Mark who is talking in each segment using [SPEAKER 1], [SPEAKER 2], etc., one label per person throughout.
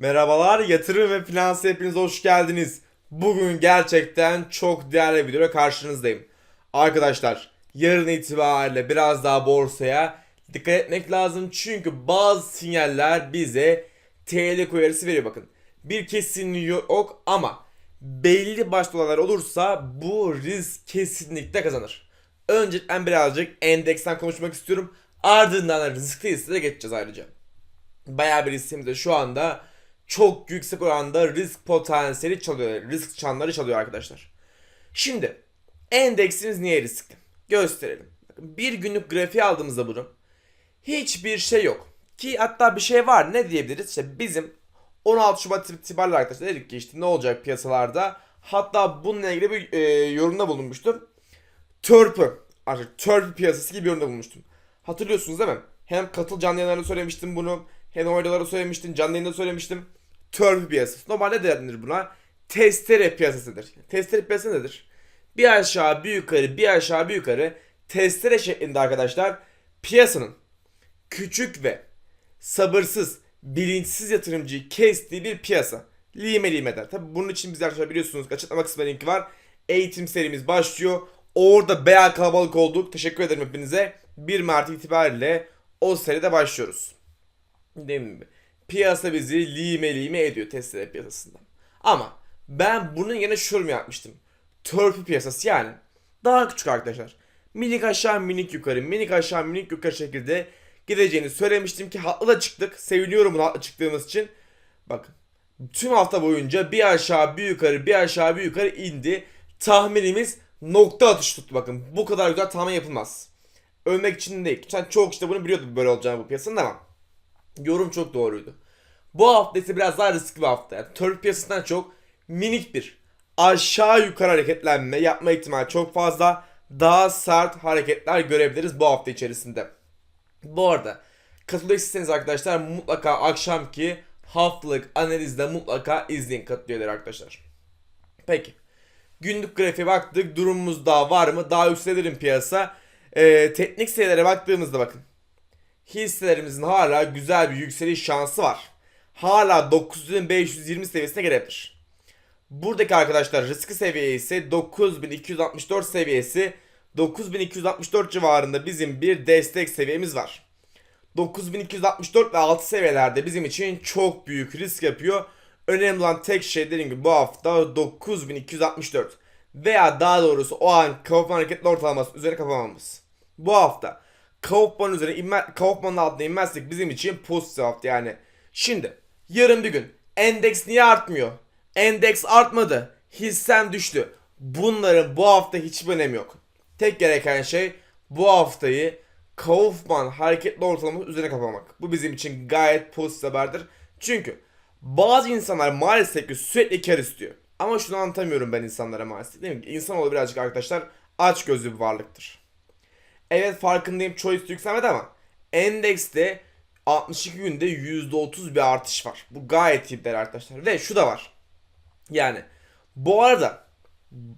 [SPEAKER 1] Merhabalar yatırım ve finans hepiniz hoş geldiniz. Bugün gerçekten çok değerli bir videoya karşınızdayım. Arkadaşlar yarın itibariyle biraz daha borsaya dikkat etmek lazım. Çünkü bazı sinyaller bize TL uyarısı veriyor bakın. Bir kesinliği yok ama belli başlı olaylar olursa bu risk kesinlikle kazanır. Öncelikle birazcık endeksten konuşmak istiyorum. Ardından da riskli hissede geçeceğiz ayrıca bayağı bir hissemizde şu anda çok yüksek oranda risk potansiyeli çalıyor. Risk çanları çalıyor arkadaşlar. Şimdi endeksimiz niye riskli? Gösterelim. Bir günlük grafiği aldığımızda bunu hiçbir şey yok. Ki hatta bir şey var ne diyebiliriz? İşte bizim 16 Şubat itibariyle arkadaşlar dedik ki işte ne olacak piyasalarda. Hatta bununla ilgili bir e, yorumda bulunmuştum. Törpü. Artık törpü piyasası gibi bir yorumda bulmuştum. Hatırlıyorsunuz değil mi? Hem katıl canlı yayınlarda söylemiştim bunu. Hem oyunculara söylemiştim. Canlı yayında söylemiştim. Törpü piyasası. Normalde ne denir buna? Testere piyasasıdır. Testere piyasası nedir? Bir aşağı bir yukarı bir aşağı bir yukarı testere şeklinde arkadaşlar piyasanın küçük ve sabırsız, bilinçsiz yatırımcıyı kestiği bir piyasa. Lime lime eder. Tabi bunun için biz arkadaşlar biliyorsunuz açıklama kısmında linki var. Eğitim serimiz başlıyor. Orada bayağı kalabalık olduk. Teşekkür ederim hepinize. 1 Mart itibariyle o seride başlıyoruz. Değil mi? Piyasa bizi lime lime ediyor testere piyasasında. Ama ben bunun yerine şurum yapmıştım. Törpü piyasası yani. Daha küçük arkadaşlar. Minik aşağı minik yukarı minik aşağı minik yukarı şekilde gideceğini söylemiştim ki haklı da çıktık. Seviniyorum bunu haklı çıktığımız için. Bakın tüm hafta boyunca bir aşağı bir yukarı bir aşağı bir yukarı indi. Tahminimiz nokta atış tuttu bakın. Bu kadar güzel tahmin yapılmaz. Ölmek için değil. Sen çok işte bunu biliyordun böyle olacağını bu piyasanın ama yorum çok doğruydu. Bu hafta ise biraz daha riskli bir hafta. Yani törpü piyasasından çok minik bir aşağı yukarı hareketlenme yapma ihtimali çok fazla. Daha sert hareketler görebiliriz bu hafta içerisinde. Bu arada katılmak isterseniz arkadaşlar mutlaka akşamki haftalık analizde mutlaka izleyin katılıyor arkadaşlar. Peki. Günlük grafiğe baktık. Durumumuz daha var mı? Daha yükselirim piyasa. Ee, teknik sayılara baktığımızda bakın. Hisselerimizin hala güzel bir yükseliş şansı var. Hala 9520 seviyesine gelebilir. Buradaki arkadaşlar riski seviye ise 9264 seviyesi. 9264 civarında bizim bir destek seviyemiz var. 9264 ve 6 seviyelerde bizim için çok büyük risk yapıyor. Önemli olan tek şey dediğim gibi bu hafta 9264 veya daha doğrusu o an Kaufman hareketli ortalaması üzerine kapamamız. Bu hafta Kaufman üzerine inme, Kaufman'ın altına inmezsek bizim için pozitif hafta yani. Şimdi yarın bir gün endeks niye artmıyor? Endeks artmadı. Hissen düştü. Bunların bu hafta hiçbir önemi yok. Tek gereken şey bu haftayı Kaufman hareketli ortalaması üzerine kapamak. Bu bizim için gayet pozitif haberdir. Çünkü bazı insanlar maalesef ki sürekli kar istiyor. Ama şunu anlatamıyorum ben insanlara maalesef. Değil mi? İnsanoğlu birazcık arkadaşlar aç gözlü bir varlıktır. Evet farkındayım üstü yükselmedi ama endekste 62 günde %30 bir artış var. Bu gayet iyi bir değer arkadaşlar. Ve şu da var. Yani bu arada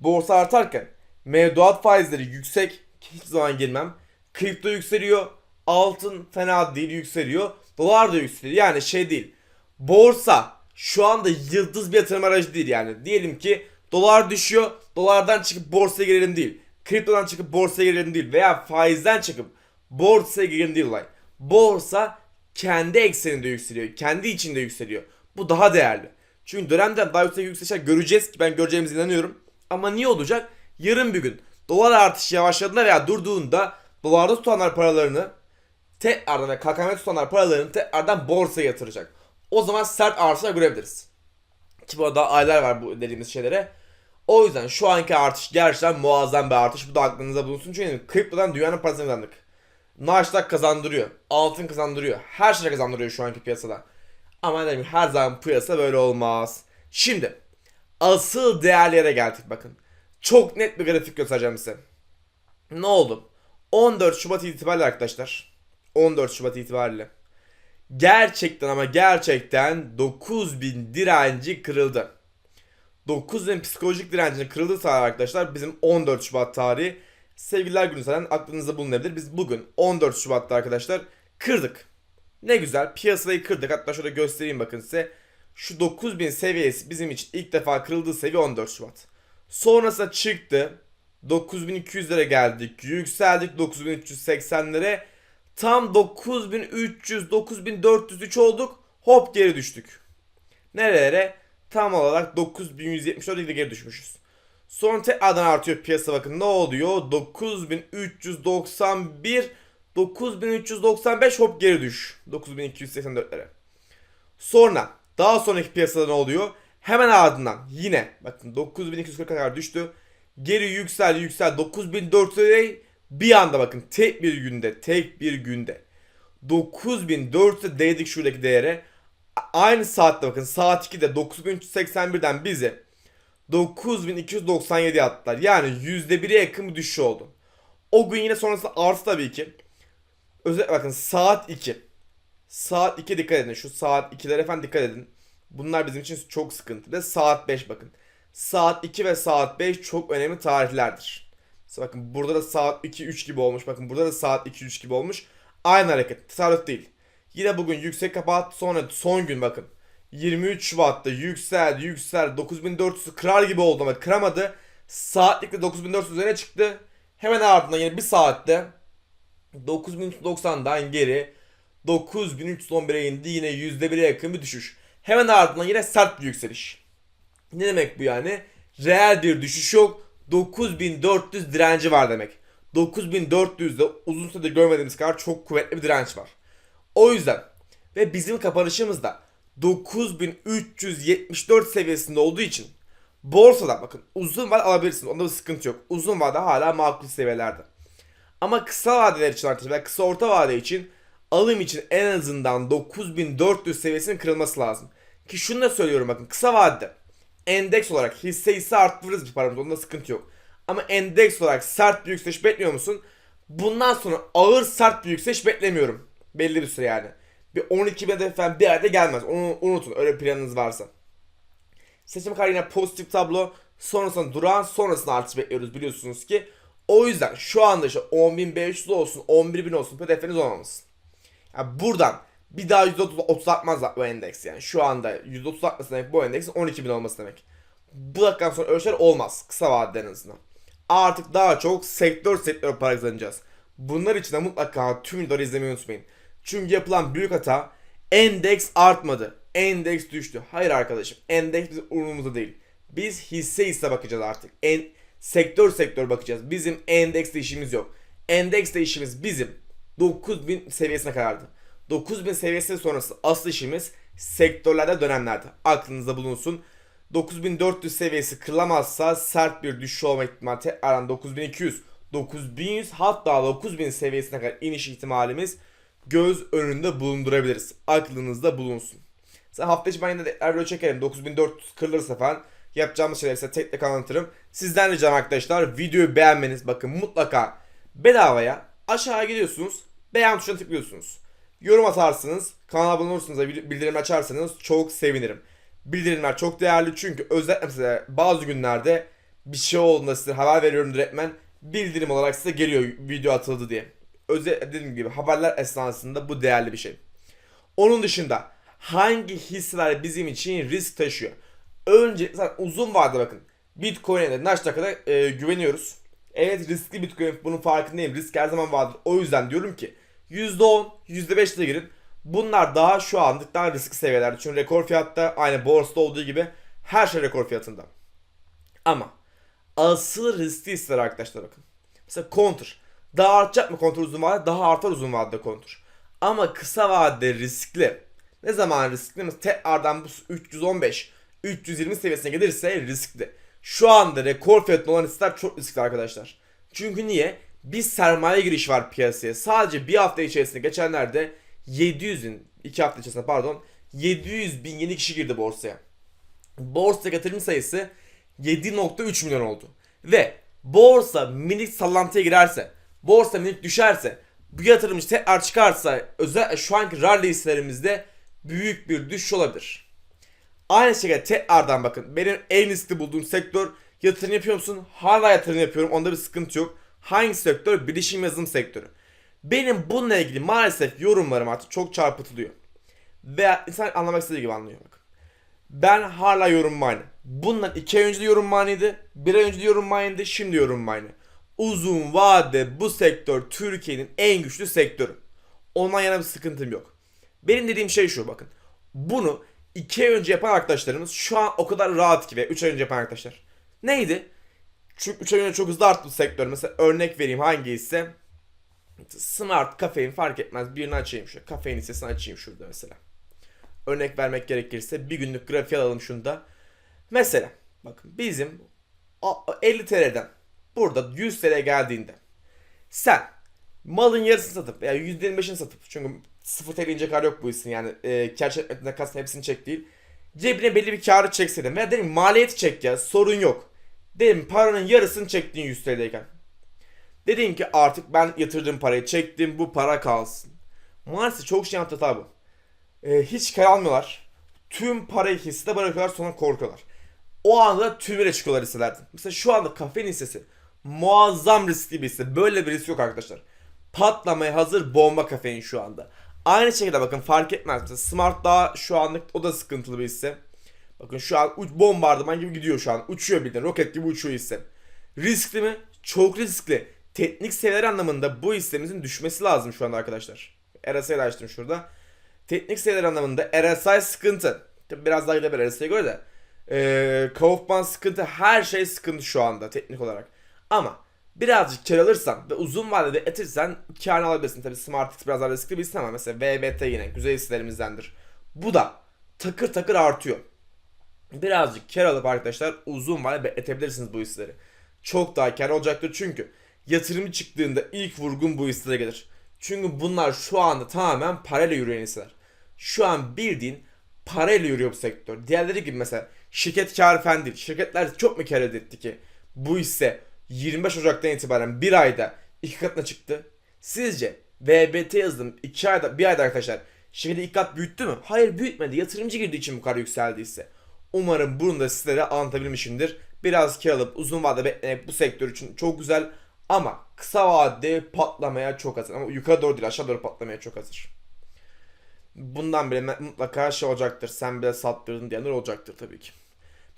[SPEAKER 1] borsa artarken mevduat faizleri yüksek hiçbir zaman girmem. Kripto yükseliyor. Altın fena değil yükseliyor. Dolar da yükseliyor. Yani şey değil. Borsa şu anda yıldız bir yatırım aracı değil yani. Diyelim ki dolar düşüyor. Dolardan çıkıp borsaya girelim değil. Kriptodan çıkıp borsaya girelim değil. Veya faizden çıkıp borsaya girelim değil olay. Borsa kendi ekseninde yükseliyor. Kendi içinde yükseliyor. Bu daha değerli. Çünkü dönemden daha yüksek yükselişler göreceğiz ki ben göreceğimize inanıyorum. Ama niye olacak? Yarın bir gün dolar artışı yavaşladığında veya durduğunda dolarda tutanlar paralarını tekrardan ve KKM tutanlar paralarını tekrardan borsaya yatıracak. O zaman sert artışlar görebiliriz. Ki bu arada aylar var bu dediğimiz şeylere. O yüzden şu anki artış gerçekten muazzam bir artış. Bu da aklınızda bulunsun. Çünkü kriptodan dünyanın parasını kazandık. Nasdaq kazandırıyor. Altın kazandırıyor. Her şey kazandırıyor şu anki piyasada. Ama dedim her zaman piyasa böyle olmaz. Şimdi asıl değerlere geldik bakın. Çok net bir grafik göstereceğim size. Ne oldu? 14 Şubat itibariyle arkadaşlar. 14 Şubat itibariyle. Gerçekten ama gerçekten 9000 direnci kırıldı. 9000 psikolojik direncini kırıldı sağlar arkadaşlar. Bizim 14 Şubat tarihi. Sevgililer günü zaten aklınızda bulunabilir. Biz bugün 14 Şubat'ta arkadaşlar kırdık. Ne güzel piyasadayı kırdık. Hatta şöyle göstereyim bakın size. Şu 9000 seviyesi bizim için ilk defa kırıldığı seviye 14 Şubat. Sonrasında çıktı. 9200'lere geldik. Yükseldik 9380'lere. Tam 9300 9403 olduk. Hop geri düştük. Nerelere? Tam olarak 9174'e geri düşmüşüz. Sonra tekrardan artıyor piyasa bakın ne oluyor? 9391 9395 hop geri düş. 9284'lere. Sonra daha sonraki piyasada ne oluyor? Hemen ardından yine bakın 9240'a kadar düştü. Geri yüksel yüksel 9400'e bir anda bakın tek bir günde tek bir günde 9400'e değdik şuradaki değere. Aynı saatte bakın saat 2'de 9381'den bize 9297 attılar. Yani %1'e yakın bir düşüş oldu. O gün yine sonrasında artı tabii ki. Özellikle bakın saat 2. Saat 2 dikkat edin. Şu saat 2'lere falan dikkat edin. Bunlar bizim için çok sıkıntı. Ve saat 5 bakın. Saat 2 ve saat 5 çok önemli tarihlerdir. Mesela bakın burada da saat 2-3 gibi olmuş. Bakın burada da saat 2-3 gibi olmuş. Aynı hareket. Tasarruf değil. Yine bugün yüksek kapattı sonra son gün bakın. 23 Şubat'ta yüksel yüksel 9400'ü kırar gibi oldu ama kıramadı. Saatlikte 9400 üzerine çıktı. Hemen ardından yine bir saatte 9390'dan geri 9311'e indi yine %1'e yakın bir düşüş. Hemen ardından yine sert bir yükseliş. Ne demek bu yani? Reel bir düşüş yok. 9400 direnci var demek. 9400'de uzun süredir görmediğimiz kadar çok kuvvetli bir direnç var. O yüzden ve bizim kapanışımızda 9374 seviyesinde olduğu için borsada bakın uzun vade alabilirsiniz. Onda bir sıkıntı yok. Uzun vade hala makul seviyelerde. Ama kısa vadeler için artık veya kısa orta vade için alım için en azından 9400 seviyesinin kırılması lazım. Ki şunu da söylüyorum bakın kısa vadede endeks olarak hisse hisse arttırırız bir paramız onda sıkıntı yok. Ama endeks olarak sert bir yükseliş bekliyor musun? Bundan sonra ağır sert bir yükseliş beklemiyorum. Belli bir süre yani. Bir 12 bin hedef falan bir ayda gelmez. Onu unutun öyle planınız varsa. Seçim kararı pozitif tablo. Sonrasında duran sonrasında artış bekliyoruz biliyorsunuz ki. O yüzden şu anda işte 10.500 olsun 11.000 olsun hedefiniz olmaması. Yani buradan bir daha %30 artmaz bu endeks yani. Şu anda %30 artması demek bu endeksin 12.000 olması demek. Bu dakikadan sonra öyle şeyler olmaz. Kısa vadede en azından. Artık daha çok sektör sektör para kazanacağız. Bunlar için de mutlaka tüm videoları izlemeyi unutmayın. Çünkü yapılan büyük hata endeks artmadı. Endeks düştü. Hayır arkadaşım. Endeks bizim umurumuzda değil. Biz hisse hisse bakacağız artık. En, sektör sektör bakacağız. Bizim endeksle işimiz yok. Endeksle işimiz bizim 9000 seviyesine kadardı. 9000 seviyesi sonrası asıl işimiz sektörlerde dönemlerde. Aklınızda bulunsun. 9400 seviyesi kırılamazsa sert bir düşüş olma ihtimali tekrardan 9200, 9100 hatta 9000 seviyesine kadar iniş ihtimalimiz göz önünde bulundurabiliriz. Aklınızda bulunsun. Sen hafta içi ben yine de video çekerim. 9400 kırılırsa falan yapacağımız şeyleri size tek tek anlatırım. Sizden ricam arkadaşlar videoyu beğenmeniz. Bakın mutlaka bedavaya aşağıya gidiyorsunuz. Beğen tuşuna tıklıyorsunuz. Yorum atarsınız. Kanala abone olursunuz ve bildirim açarsanız çok sevinirim. Bildirimler çok değerli çünkü özellikle mesela bazı günlerde bir şey olduğunda size haber veriyorum direktmen bildirim olarak size geliyor video atıldı diye. Özel dediğim gibi haberler esnasında bu değerli bir şey. Onun dışında hangi hisseler bizim için risk taşıyor? Önce uzun vadede bakın. Bitcoin'e de Nasdaq'a da e, güveniyoruz. Evet riskli Bitcoin bunun farkındayım. Risk her zaman vardır. O yüzden diyorum ki %10, %5 ile girin. Bunlar daha şu anlık daha riskli seviyelerde. Çünkü rekor fiyatta aynı borsada olduğu gibi her şey rekor fiyatında. Ama asıl riskli hisseler arkadaşlar bakın. Mesela Counter. Daha artacak mı Counter uzun vadede? Daha artar uzun vadede Counter. Ama kısa vadede riskli. Ne zaman riskli? Mesela tekrardan bu 315, 320 seviyesine gelirse riskli. Şu anda rekor fiyatında olan hisseler çok riskli arkadaşlar. Çünkü niye? Bir sermaye giriş var piyasaya. Sadece bir hafta içerisinde geçenlerde 700'ün, iki hafta içerisinde pardon 700 bin yeni kişi girdi borsaya. Borsa yatırım sayısı 7.3 milyon oldu. Ve borsa minik sallantıya girerse, borsa minik düşerse, bu yatırımcı tekrar çıkarsa özellikle şu anki rally hisselerimizde büyük bir düşüş olabilir. Aynı şekilde tekrardan bakın benim en riskli bulduğum sektör yatırım yapıyor musun? Hala yatırım yapıyorum onda bir sıkıntı yok. Hangi sektör? Bilişim yazılım sektörü. Benim bununla ilgili maalesef yorumlarım artık çok çarpıtılıyor. Veya insan anlamak istediği gibi anlıyor bak. Ben hala yorum aynı. Bundan 2 ay önce de yorum aynıydı. 1 ay önce de yorum aynıydı. Şimdi yorum aynı. Uzun vade bu sektör Türkiye'nin en güçlü sektörü. Ondan yana bir sıkıntım yok. Benim dediğim şey şu bakın. Bunu 2 ay önce yapan arkadaşlarımız şu an o kadar rahat ki ve 3 ay önce yapan arkadaşlar. Neydi? Çünkü 3 ay önce çok hızlı arttı bu sektör. Mesela örnek vereyim hangi ise Smart, kafein fark etmez. Birini açayım şu. Kafein hissesini açayım şurada mesela. Örnek vermek gerekirse bir günlük grafiği alalım şunda. Mesela bakın bizim a- 50 TL'den burada 100 TL geldiğinde sen malın yarısını satıp veya %25'ini satıp çünkü 0 TL ince kar yok bu işin yani e, kar çekmekten kastım hepsini çek değil. Cebine belli bir karı çekseydin veya dedim maliyeti çek ya sorun yok. Dedim paranın yarısını çektin 100 TL'deyken. Dedin ki artık ben yatırdığım parayı çektim bu para kalsın. Maalesef çok şey hata bu. Ee, hiç kar almıyorlar. Tüm parayı hissede bırakıyorlar sonra korkuyorlar. O anda tümüyle çıkıyorlar hisselerden. Mesela şu anda kafein hissesi muazzam riskli bir hisse. Böyle bir risk yok arkadaşlar. Patlamaya hazır bomba kafein şu anda. Aynı şekilde bakın fark etmez. Mesela Smart daha şu anlık o da sıkıntılı bir hisse. Bakın şu an uç bombardıman gibi gidiyor şu an. Uçuyor bildiğin roket gibi uçuyor hisse. Riskli mi? Çok riskli. Teknik seviyeler anlamında bu hissemizin düşmesi lazım şu anda arkadaşlar. RSI'yi açtım şurada. Teknik seviyeler anlamında RSI sıkıntı. Tabi biraz daha gidebilir RSI'ye göre de. Ee, Kaufman sıkıntı. Her şey sıkıntı şu anda teknik olarak. Ama birazcık kar alırsan ve uzun vadede etirsen karını alabilirsin. Tabi SmartX biraz daha riskli hisse ama mesela VBT yine güzel hisselerimizdendir. Bu da takır takır artıyor birazcık kar alıp arkadaşlar uzun vadede etebilirsiniz bu hisseleri. Çok daha kar olacaktır çünkü yatırımı çıktığında ilk vurgun bu hisselere gelir. Çünkü bunlar şu anda tamamen parayla yürüyen hisseler. Şu an bildiğin parayla yürüyor bu sektör. Diğerleri gibi mesela şirket kar fen. Şirketler çok mu kar elde etti ki? Bu hisse 25 Ocak'tan itibaren bir ayda iki katına çıktı. Sizce VBT yazılım 2 ayda bir ayda arkadaşlar şirketi iki kat büyüttü mü? Hayır büyütmedi. Yatırımcı girdiği için bu kadar yükseldiyse. Umarım bunu da sizlere anlatabilmişimdir. Biraz kar alıp uzun vadede beklemek bu sektör için çok güzel. Ama kısa vadede patlamaya çok hazır. Ama yukarı doğru değil aşağı doğru patlamaya çok hazır. Bundan bile mutlaka şey olacaktır. Sen bile sattırdın diyenler olacaktır tabii ki.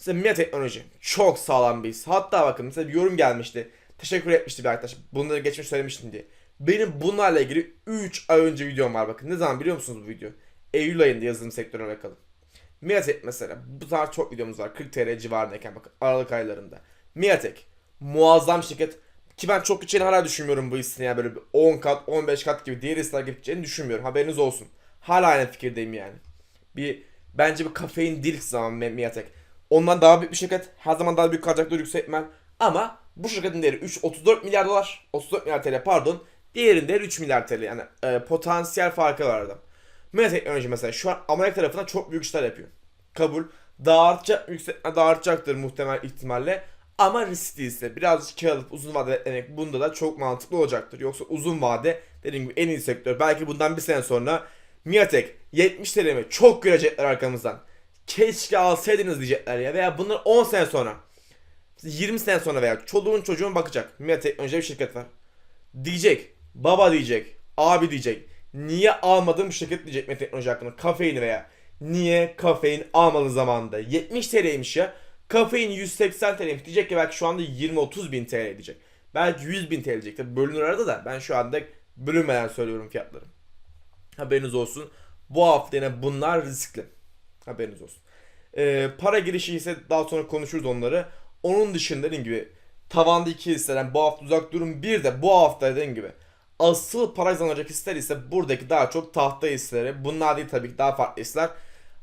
[SPEAKER 1] Mesela Mia Teknoloji çok sağlam bir his. Hatta bakın mesela bir yorum gelmişti. Teşekkür etmişti bir arkadaş. Bunları geçmiş söylemiştim diye. Benim bunlarla ilgili 3 ay önce videom var bakın. Ne zaman biliyor musunuz bu video? Eylül ayında yazılım sektörüne bakalım. Miatek mesela bu tarz çok videomuz var 40 TL civarındayken bakın Aralık aylarında. Miatek muazzam şirket ki ben çok gideceğini hala düşünmüyorum bu hissin yani böyle bir 10 kat 15 kat gibi diğer hisseler gideceğini düşünmüyorum haberiniz olsun. Hala aynı fikirdeyim yani. Bir bence bir kafein değil zaman Mi- Miatek. Ondan daha büyük bir şirket her zaman daha büyük kalacaktır yüksek ihtimal. Ama bu şirketin değeri 3 34 milyar dolar 34 milyar TL pardon. Diğerinin değeri 3 milyar TL yani e, potansiyel farkı var arada. Meta Teknoloji mesela şu an Amerika tarafından çok büyük işler yapıyor. Kabul. Daha artacak, yüksek, daha artacaktır muhtemel ihtimalle. Ama riskli ise birazcık kar uzun vade beklemek bunda da çok mantıklı olacaktır. Yoksa uzun vade dediğim gibi en iyi sektör. Belki bundan bir sene sonra Miatek 70 TL mi çok görecekler arkamızdan. Keşke alsaydınız diyecekler ya. Veya bunlar 10 sene sonra. 20 sene sonra veya çoluğun çocuğun bakacak. Miatek önce bir şirket var. Diyecek. Baba diyecek. Abi diyecek. Niye almadın bu şirket diyecek Meta Teknoloji hakkında. Kafein veya. Niye kafein almadın zamanında? 70 TL'ymiş ya. Kafein 180 TL'ymiş. Diyecek ki belki şu anda 20-30 bin TL diyecek. Belki 100 bin TL diyecek. Tabii bölünür arada da ben şu anda bölünmeden söylüyorum fiyatları. Haberiniz olsun. Bu hafta yine bunlar riskli. Haberiniz olsun. Ee, para girişi ise daha sonra konuşuruz onları. Onun dışında dediğim gibi tavanda iki hisseden bu hafta uzak durun. Bir de bu hafta dediğim gibi asıl para kazanacak hisseler ise buradaki daha çok tahta hisseleri. Bunlar değil tabii ki daha farklı hisseler.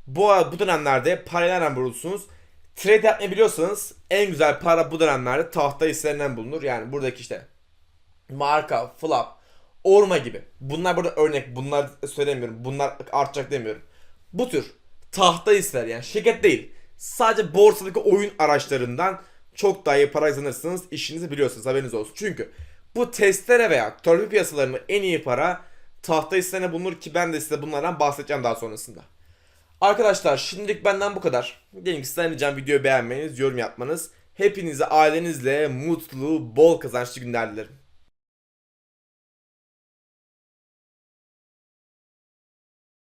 [SPEAKER 1] Bu, bu dönemlerde nereden bulursunuz? Trade yapmayı biliyorsanız en güzel para bu dönemlerde tahta hisselerinden bulunur. Yani buradaki işte marka, flap, orma gibi. Bunlar burada örnek. Bunlar söylemiyorum. Bunlar artacak demiyorum. Bu tür tahta hisseler yani şirket değil. Sadece borsadaki oyun araçlarından çok daha iyi para kazanırsınız. işinizi biliyorsunuz haberiniz olsun. Çünkü bu testere veya torpil piyasalarında en iyi para tahta hisselerine bulunur ki ben de size bunlardan bahsedeceğim daha sonrasında. Arkadaşlar şimdilik benden bu kadar. Diyelim ki sizden ricam videoyu beğenmeniz, yorum yapmanız. Hepinize ailenizle mutlu, bol kazançlı günler dilerim.